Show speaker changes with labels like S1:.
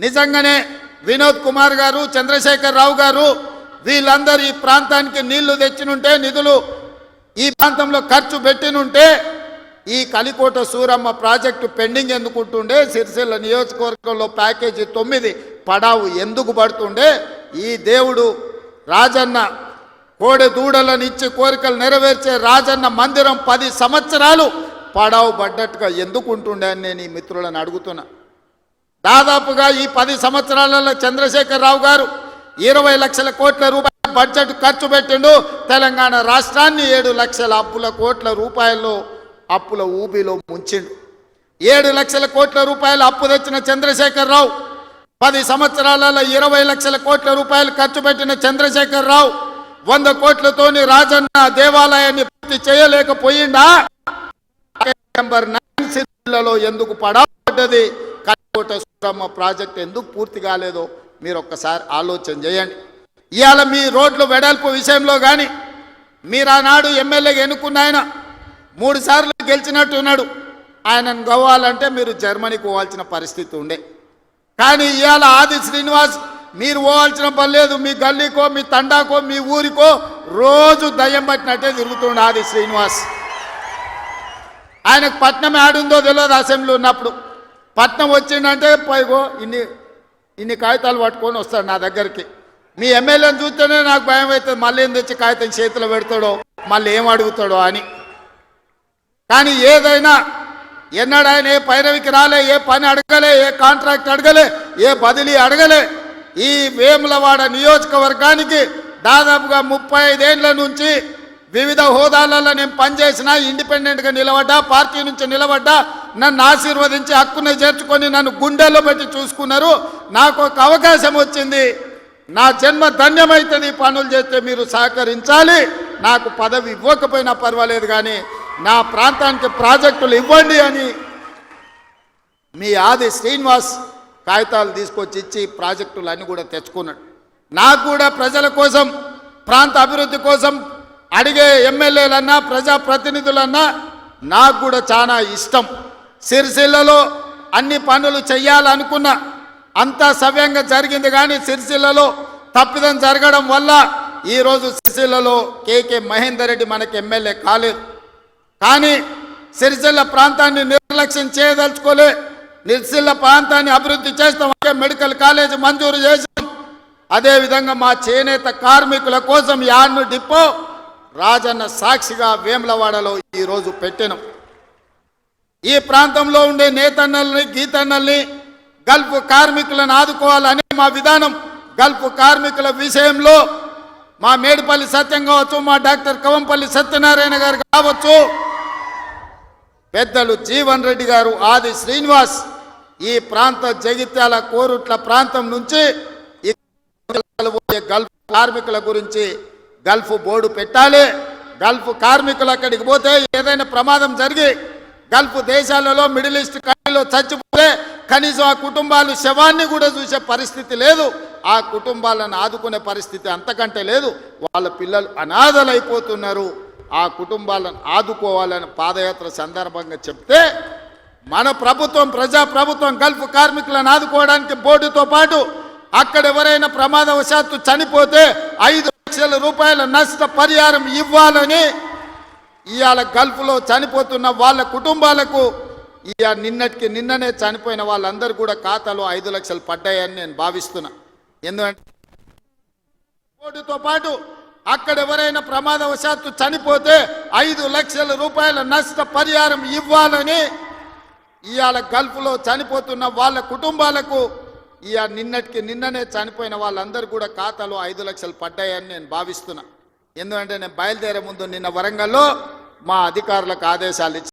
S1: నిజంగానే వినోద్ కుమార్ గారు చంద్రశేఖర్ రావు గారు వీళ్ళందరూ ఈ ప్రాంతానికి నీళ్ళు తెచ్చినుంటే నిధులు ఈ ప్రాంతంలో ఖర్చు పెట్టినుంటే ఈ కలికోట సూరమ్మ ప్రాజెక్టు పెండింగ్ ఎందుకుంటుండే సిరిసిల్ల నియోజకవర్గంలో ప్యాకేజీ తొమ్మిది పడావు ఎందుకు పడుతుండే ఈ దేవుడు రాజన్న కోడె దూడలను ఇచ్చి కోరికలు నెరవేర్చే రాజన్న మందిరం పది సంవత్సరాలు పడావు పడ్డట్టుగా ఎందుకుంటుండే అని నేను ఈ మిత్రులను అడుగుతున్నా. దాదాపుగా ఈ పది సంవత్సరాలలో చంద్రశేఖర్ రావు గారు ఇరవై లక్షల కోట్ల రూపాయల బడ్జెట్ ఖర్చు పెట్టిండు. తెలంగాణ రాష్ట్రాన్ని ఏడు లక్షల అప్పుల కోట్ల రూపాయల్లో అప్పుల ఊబిలో ముంచిండు. ఏడు లక్షల కోట్ల రూపాయలు అప్పు తెచ్చిన చంద్రశేఖర్ రావు పది సంవత్సరాలలో ఇరవై లక్షల కోట్ల రూపాయలు ఖర్చు పెట్టిన చంద్రశేఖర్ రావు వంద కోట్లతోని రాజన్న దేవాలయాన్ని పూర్తి చేయలేకపోయిందా నెంబర్ నైన్ సిటీలలో ఎందుకు పడబడ్డది? కల్కోట సూరమ్మ ప్రాజెక్ట్ ఎందుకు పూర్తి కాలేదో మీరు ఒక్కసారి ఆలోచన చేయండి. ఇవాళ మీ రోడ్లు వెడల్పు విషయంలో కానీ మీరు ఆనాడు ఎమ్మెల్యేగా ఎన్నుకున్న ఆయన మూడు సార్లు గెలిచినట్టున్నాడు ఆయనను గవ్వాలంటే మీరు జర్మనీకి పోవాల్సిన పరిస్థితి ఉండే. కానీ ఇవాళ ఆది శ్రీనివాస్ మీరు పోవాల్సిన పని లేదు. మీ గల్లీకో మీ తండాకో మీ ఊరికో రోజు దయ్యం పట్టినట్టే తిరుగుతుండే ఆది శ్రీనివాస్. ఆయనకు పట్నం ఆడుందో తెలియదు అసెంబ్లీ ఉన్నప్పుడు. పట్నం వచ్చిందంటే పైగో ఇన్ని ఇన్ని కాగితాలు పట్టుకొని వస్తాడు నా దగ్గరికి. మీ ఎమ్మెల్యేని చూస్తేనే నాకు భయం అవుతుంది మళ్ళీ ఏం తెచ్చి కాగితం చేతిలో పెడతాడో మళ్ళీ ఏం అడుగుతాడో అని. కానీ ఏదైనా ఎన్నడు ఆయన ఏ పైరవికి రాలే ఏ పని అడగలే ఏ కాంట్రాక్ట్ అడగలే ఏ బదిలీ అడగలే. ఈ వేములవాడ నియోజకవర్గానికి దాదాపుగా ముప్పై ఐదేళ్ళ నుంచి వివిధ హోదాలలో నేను పనిచేసిన ఇండిపెండెంట్గా నిలబడ్డా పార్టీ నుంచి నిలబడ్డా నన్ను ఆశీర్వదించి హక్కుని చేర్చుకొని నన్ను గుండెల్లో పెట్టి చూసుకున్నారు. నాకు ఒక అవకాశం వచ్చింది. నా జన్మ ధన్యమైతుంది. పనులు చేస్తే మీరు సహకరించాలి. నాకు పదవి ఇవ్వకపోయినా పర్వాలేదు కానీ నా ప్రాంతానికి ప్రాజెక్టులు ఇవ్వండి అని మీ ఆది శ్రీనివాస్ కాగితాలు తీసుకొచ్చి ఇచ్చి ప్రాజెక్టులు అన్నీ కూడా తెచ్చుకున్నాడు. నాకు కూడా ప్రజల కోసం ప్రాంత అభివృద్ధి కోసం అడిగే ఎమ్మెల్యేలన్నా ప్రజాప్రతినిధులన్నా నాకు కూడా చాలా ఇష్టం. సిరిసిల్లలో అన్ని పనులు చెయ్యాలనుకున్నా అంతా సవ్యంగా జరిగింది కానీ సిరిసిల్లలో తప్పిదం జరగడం వల్ల ఈరోజు సిరిసిల్లలో కేకే మహేందర్ రెడ్డి మనకి ఎమ్మెల్యే కాలేదు. కానీ సిరిసిల్ల ప్రాంతాన్ని నిర్లక్ష్యం చేయదలుచుకోలే. నిర్సిల్ల ప్రాంతాన్ని అభివృద్ధి చేస్తాం. ఒకే మెడికల్ కాలేజ్ మంజూరు చేసాం అదేవిధంగా మా చేనేత కార్మికుల కోసం యాన్ను డిపో రాజన్న సాక్షిగా వేములవాడలో ఈరోజు పెట్టినాం. ఈ ప్రాంతంలో ఉండే నేతన్నల్ని గీతన్నల్ని గల్ఫ్ కార్మికులను ఆదుకోవాలని మా విధానం. గల్ఫ్ కార్మికుల విషయంలో మా మేడిపల్లి సత్యం కావచ్చు మా డాక్టర్ కవంపల్లి సత్యనారాయణ గారు కావచ్చు పెద్దలు జీవన్ రెడ్డి గారు ఆది శ్రీనివాస్ ఈ ప్రాంత జగిత్యాల కోరుట్ల ప్రాంతం నుంచి గల్ఫ్ కార్మికుల గురించి గల్ఫ్ బోర్డు పెట్టాలి. గల్ఫ్ కార్మికులు అక్కడికి పోతే ఏదైనా ప్రమాదం జరిగి గల్ఫ్ దేశాలలో మిడిల్ ఈస్ట్ కంట్రీలో చచ్చిపోతే కనీసం ఆ కుటుంబాలు శవాన్ని కూడా చూసే పరిస్థితి లేదు. ఆ కుటుంబాలను ఆదుకునే పరిస్థితి అంతకంటే లేదు. వాళ్ళ పిల్లలు అనాథలైపోతున్నారు. ఆ కుటుంబాలను ఆదుకోవాలని పాదయాత్ర సందర్భంగా చెప్తే మన ప్రభుత్వం ప్రజా ప్రభుత్వం గల్ఫ్ కార్మికులను ఆదుకోవడానికి బోర్డుతో పాటు అక్కడ ఎవరైనా ప్రమాదవశాత్తు చనిపోతే ఐదు లక్షల రూపాయల నష్ట పరిహారం ఇవ్వాలని ఇవాళ గల్ఫ్లో చనిపోతున్న వాళ్ళ కుటుంబాలకు ఇవాళ నిన్నటికి నిన్ననే చనిపోయిన వాళ్ళందరూ కూడా ఖాతాలో ఐదు లక్షలు పడ్డాయని నేను భావిస్తున్నా. ఎందుకంటే కోటితో పాటు అక్కడ ఎవరైనా ప్రమాదవశాత్తు చనిపోతే ఐదు లక్షల రూపాయల నష్ట పరిహారం ఇవ్వాలని ఇవాళ గల్ఫ్లో చనిపోతున్న వాళ్ళ కుటుంబాలకు ఇక నిన్నటికి నిన్ననే చనిపోయిన వాళ్ళందరూ కూడా ఖాతాలో ఐదు లక్షలు పడ్డాయని నేను భావిస్తున్నా. ఎందుకంటే నేను బయలుదేరే ముందు నిన్న వరంగల్లో మా అధికారులకు ఆదేశాలు ఇచ్చి